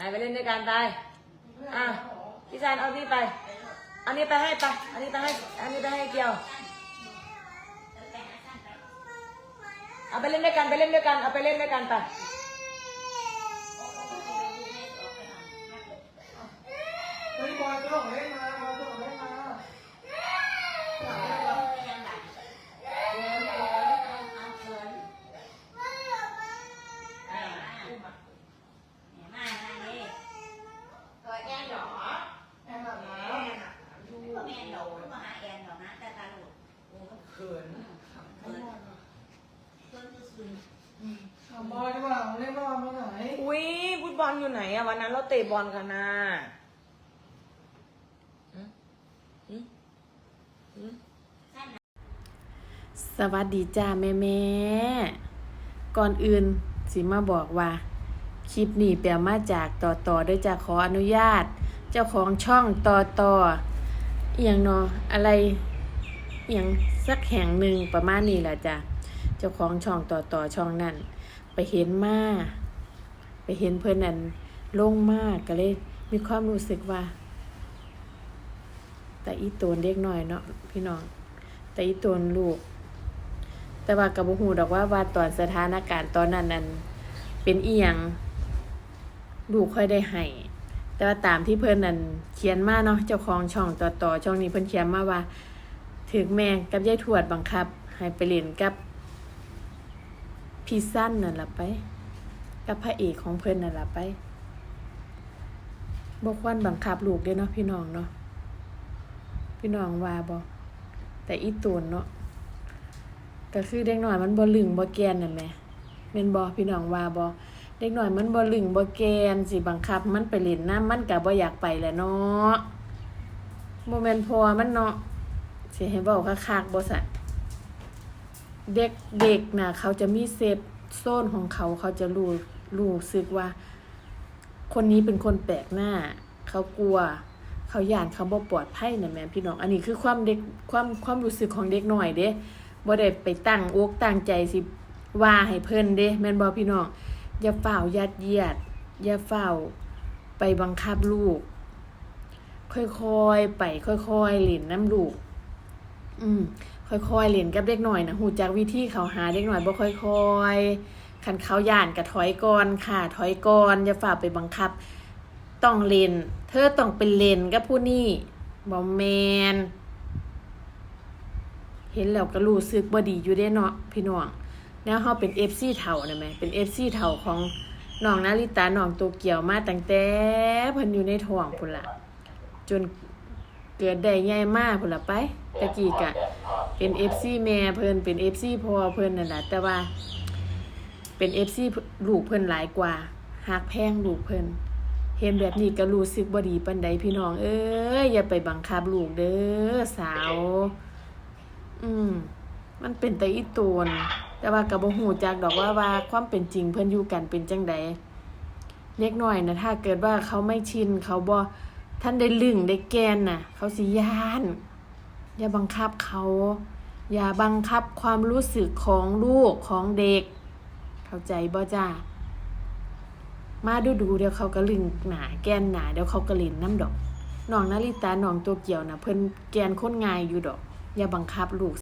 ไหนไปเล่นด้วยกันไปอะพี่ซานเอานี่ไป อันนี้ไปให้ไป อันนี้ไปให้ อันนี้ไปให้เกียว เอาไปเล่นด้วยกันไปเล่นด้วยกัน เอาไปเล่นด้วยกันไป เฮ้ยบอลเจ้าของเล่นมาบอลเจ้าของเล่นมา rồi em nhỏ แอนแบบน้ em à có mẹ đủ mà hả em rồi má ta ta luôn ำเขิน cơn cơn tư sùn ทำบอลดีกว่าเล่นบอลมาไหนอุ้ยฟุตบอลอยู่ไหนอะวันนั้นเราเตะบอลกันนะสวัสดีจ้าแม่แม่ก่อนอื่นสิมาบอกว่า คลิปนี้แปลมาจากต่อต่อด้วยจ้าขออนุญาต เจ้าของช่องต่อต่อเอียงเนาะอะไรเอียง สักแห่งหนึ่งประมาณนี้แหละจ้ะเจ้าของช่องต่อต่อช่องนั้นไปเห็นมาไปเห็นเพื่อนนั้นลงมากก็เลยมีความรู้สึกว่า แต่อีตัวเด็กน้อยเนาะพี่น้อง แต่อีตัวลูก แต่ว่ากับหูดอกว่าว่าตอนสถานการณ์ตอนนั้นนั้นเป็นเอียงลูกค่อยได้ให้แต่ว่าตามที่เพิ่อนนั่นเขียนมาเนาะเจ้าของช่องต่อต่อช่องนี้เพิ่อนเขียนมาว่า ถึงแม่กับยายทวดบังคับ ให้ไปเล่นกับพี่สั้นนั่นละไป กับพระเอกของเพิ่อนนั่นละไปบ่ควรบังคับลูกเด้เนาะพี่น้องเนาะพี่น้องว่าบ่แต่อีตูนเนาะก็คือเด็กหน้อยมันบ่ลึงบ่แกนนั่นแหละแม่นบ่พี่น้องว่าบ่เด็กหน้อยมันบ่ลึงบ่แกนสิบังคับ มันไปเล่นน้ำมันก็บ่อยากไปแหละเนาะบ่แม่นพอมันเนาะ สิให้เว้าคักๆบ่ซะเด็กเด็กน่ะเขาจะมีเซฟโซนของเขาเขาจะรู้รู้สึกว่า คนนี้เป็นคนแปลกหน้า เขากลัว เขาหยานเขาบ่ปลอดภัยน่ะแม่พี่น้อง อันนี้คือความเด็กความความรู้สึกของเด็กหน้อยเด้บ่ได้ไปตั้งอกตั้งใจสิว่าให้เพิ่นเด้แม่นบ่พี่น้องอย่าเฝ้ายัดเยียด อย่าเฝ้าไปบังคับลูก ค่อยๆ ไปค่อยๆเล่นน้ำลูก อืมค่อยๆเล่นกับเด็กหน่อยนะหูจักวิธีเขาหาเด็กหน่อยบ่ค่อยๆคันเขาย่านก็ถอยก่อนค่ะ ถอยก่อนอย่าฝ่าไปบังคับ ต้องเล่น เธอต้องเป็นเล่นกับผู้นี้บ่แมนเห็นแล้วก็รู้สึกบ่ดีอยู่เด้เนาะพี่น้องแนวเฮาเป็น FC เฒ่านะแหมเป็น FC เฒ่าของน้องนาริตาน้องโตเกียวมาตั้งแต่พิ่นอยู่ในท้องพุ่นละจน เกิดได้ใหญ่มากพุ่นละไปตะกี้กะ เป็น FC แม่เพิ่นเป็น FC พ่อเพิ่นนั่นแหละแต่ว่า เป็น FC ลูกเพิ่นหลายกว่าฮักแพงลูกเพิ่นเห็นแบบนี้ก็รู้สึกบ่ดีปานใดพี่น้อง เอ้ยอย่าไปบังคับลูกเด้อสาว อืม มันเป็นแต่อีตูนแต่ว่ากับบ่ฮู้จักดอกว่าว่าความเป็นจริงเพิ่นอยู่กันเป็นจังใดเล็กน้อยนะถ้าเกิดว่าเขาไม่ชินเขาบ่ ท่านได้ลึงได้แกนน่ะ เขาสิย่าน อย่าบังคับเขา อย่าบังคับความรู้สึกของลูกของเด็ก เข้าใจบ่จ้ามาดูดูเดี๋ยวเขาก็ลึงหนาแกนหนาเดี๋ยวเขาก็เล่นน้ำดอกน้องนาริตาน้องตัวเกี่ยวน่ะเพิ่นแกนค้นง่ายอยู่ดอก อย่าบังคับลูก